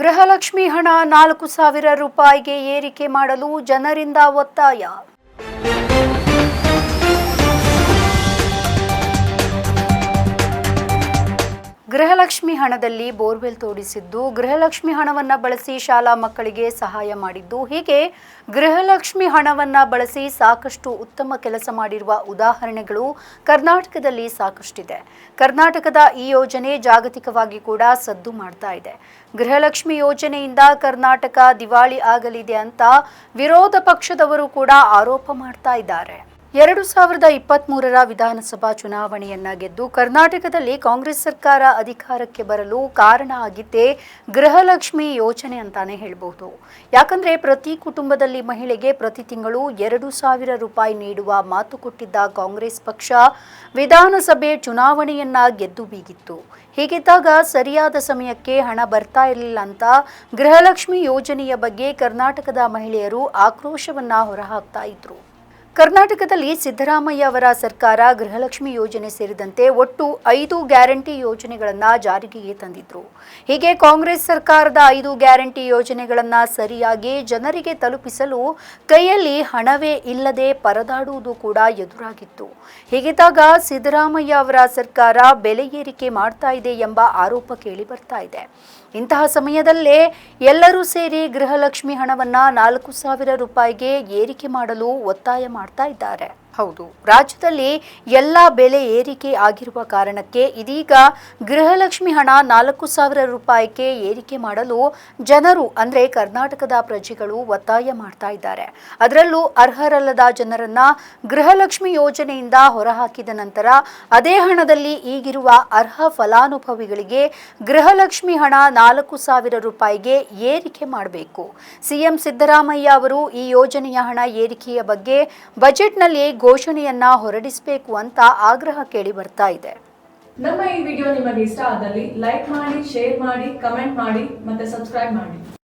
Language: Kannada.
ಗೃಹಲಕ್ಷ್ಮಿ ಹಣ ನಾಲ್ಕು ಸಾವಿರ ರೂಪಾಯಿಗೆ ಏರಿಕೆ ಮಾಡಲು ಜನರಿಂದ ಒತ್ತಾಯ. ಗೃಹಲಕ್ಷ್ಮಿ ಹಣದಲ್ಲಿ ಬೋರ್ವೆಲ್ ತೋಡಿಸಿದ್ದು ಗೃಹಲಕ್ಷ್ಮಿ ಹಣವನ್ನ ಬಳಸಿ ಶಾಲಾ ಮಕ್ಕಳಿಗೆ ಸಹಾಯ ಮಾಡಿದ್ದು. ಹೀಗೆ ಗೃಹಲಕ್ಷ್ಮಿ ಹಣವನ್ನ ಬಳಸಿ ಸಾಕಷ್ಟು ಉತ್ತಮ ಕೆಲಸ ಮಾಡಿರುವ ಉದಾಹರಣೆಗಳು ಕರ್ನಾಟಕದಲ್ಲಿ ಸಾಕಷ್ಟಿದೆ. ಕರ್ನಾಟಕದ ಈ ಯೋಜನೆ ಜಾಗತಿಕವಾಗಿ ಕೂಡ ಸದ್ದು ಮಾಡ್ತಾ ಇದೆ. ಗೃಹಲಕ್ಷ್ಮಿ ಯೋಜನೆಯಿಂದ ಕರ್ನಾಟಕ ದಿವಾಳಿ ಆಗಲಿದೆ ಅಂತ ವಿರೋಧ ಪಕ್ಷದವರು ಕೂಡ ಆರೋಪ ಮಾಡ್ತಾ ಇದ್ದಾರೆ. ಎರಡು ಸಾವಿರದ ಇಪ್ಪತ್ತ್ ಮೂರರ ವಿಧಾನಸಭಾ ಚುನಾವಣೆಯನ್ನ ಗೆದ್ದು ಕರ್ನಾಟಕದಲ್ಲಿ ಕಾಂಗ್ರೆಸ್ ಸರ್ಕಾರ ಅಧಿಕಾರಕ್ಕೆ ಬರಲು ಕಾರಣ ಆಗಿದ್ದೇ ಗೃಹಲಕ್ಷ್ಮಿ ಯೋಜನೆ ಅಂತಾನೆ ಹೇಳಬಹುದು ಯಾಕಂದ್ರೆ ಪ್ರತಿ ಕುಟುಂಬದಲ್ಲಿ ಮಹಿಳೆಗೆ ಪ್ರತಿ ತಿಂಗಳು ಎರಡು ಸಾವಿರ ರೂಪಾಯಿ ನೀಡುವ ಮಾತು ಕೊಟ್ಟಿದ್ದ ಕಾಂಗ್ರೆಸ್ ಪಕ್ಷ ವಿಧಾನಸಭೆ ಚುನಾವಣೆಯನ್ನ ಗೆದ್ದು ಬೀಗಿತ್ತು. ಹೀಗಿದ್ದಾಗ ಸರಿಯಾದ ಸಮಯಕ್ಕೆ ಹಣ ಬರ್ತಾ ಇರಲಿಲ್ಲ ಅಂತ ಗೃಹಲಕ್ಷ್ಮಿ ಯೋಜನೆಯ ಬಗ್ಗೆ ಕರ್ನಾಟಕದ ಮಹಿಳೆಯರು ಆಕ್ರೋಶವನ್ನ ಹೊರಹಾಕ್ತಾ ಇದ್ರು. ಕರ್ನಾಟಕದಲ್ಲಿ ಸಿದ್ದರಾಮಯ್ಯ ಅವರ ಸರ್ಕಾರ ಗೃಹಲಕ್ಷ್ಮಿ ಯೋಜನೆ ಸೇರಿದಂತೆ ಒಟ್ಟು ಐದು ಗ್ಯಾರಂಟಿ ಯೋಜನೆಗಳನ್ನು ಜಾರಿಗೆ ತಂದಿದ್ರು. ಹೀಗೆ ಕಾಂಗ್ರೆಸ್ ಸರ್ಕಾರದ ಐದು ಗ್ಯಾರಂಟಿ ಯೋಜನೆಗಳನ್ನು ಸರಿಯಾಗಿ ಜನರಿಗೆ ತಲುಪಿಸಲು ಕೈಯಲ್ಲಿ ಹಣವೇ ಇಲ್ಲದೆ ಪರದಾಡುವುದು ಕೂಡ ಎದುರಾಗಿತ್ತು. ಹೀಗಿದ್ದಾಗ ಸಿದ್ದರಾಮಯ್ಯ ಅವರ ಸರ್ಕಾರ ಬೆಲೆ ಏರಿಕೆ ಮಾಡ್ತಾ ಇದೆ ಎಂಬ ಆರೋಪ ಕೇಳಿ ಬರ್ತಾ ಇದೆ. ಇಂತಹ ಸಮಯದಲ್ಲೇ ಎಲ್ಲರೂ ಸೇರಿ ಗೃಹಲಕ್ಷ್ಮಿ ಹಣವನ್ನು ನಾಲ್ಕು ಸಾವಿರ ರೂಪಾಯಿಗೆ ಏರಿಕೆ ಮಾಡಲು ಒತ್ತಾಯ ಮಾಡ್ತಾ ಇದ್ದಾರೆ. ಹೌದು. ರಾಜ್ಯದಲ್ಲಿ ಎಲ್ಲ ಬೆಲೆ ಏರಿಕೆ ಆಗಿರುವ ಕಾರಣಕ್ಕೆ ಇದೀಗ ಗೃಹಲಕ್ಷ್ಮಿ ಹಣ ನಾಲ್ಕು ಸಾವಿರ ರೂಪಾಯಿಗೆ ಏರಿಕೆ ಮಾಡಲು ಜನರು, ಅಂದ್ರೆ ಕರ್ನಾಟಕದ ಪ್ರಜೆಗಳು ಒತ್ತಾಯ ಮಾಡ್ತಾ ಇದ್ದಾರೆ. ಅದರಲ್ಲೂ ಅರ್ಹರಲ್ಲದ ಜನರನ್ನ ಗೃಹಲಕ್ಷ್ಮಿ ಯೋಜನೆಯಿಂದ ಹೊರಹಾಕಿದ ನಂತರ ಅದೇ ಹಣದಲ್ಲಿ ಈಗಿರುವ ಅರ್ಹ ಫಲಾನುಭವಿಗಳಿಗೆ ಗೃಹಲಕ್ಷ್ಮಿ ಹಣ ನಾಲ್ಕು ಸಾವಿರ ರೂಪಾಯಿಗೆ ಏರಿಕೆ ಮಾಡಬೇಕು. ಸಿಎಂ ಸಿದ್ದರಾಮಯ್ಯ ಅವರು ಈ ಯೋಜನೆಯ ಹಣ ಏರಿಕೆಯ ಬಗ್ಗೆ ಬಜೆಟ್ನಲ್ಲಿ ಘೋಷಣೆಯನ್ನ ಹೊರಡಿಸಬೇಕು ಅಂತ ಆಗ್ರಹ ಕೇಳಿ ಬರ್ತಾ ಇದೆ. ನಮ್ಮ ಈ ವಿಡಿಯೋ ನಿಮಗೆ ಇಷ್ಟ ಆದಲ್ಲಿ ಲೈಕ್ ಮಾಡಿ, ಶೇರ್ ಮಾಡಿ, ಕಮೆಂಟ್ ಮಾಡಿ ಮತ್ತೆ ಸಬ್ಸ್ಕ್ರೈಬ್ ಮಾಡಿ.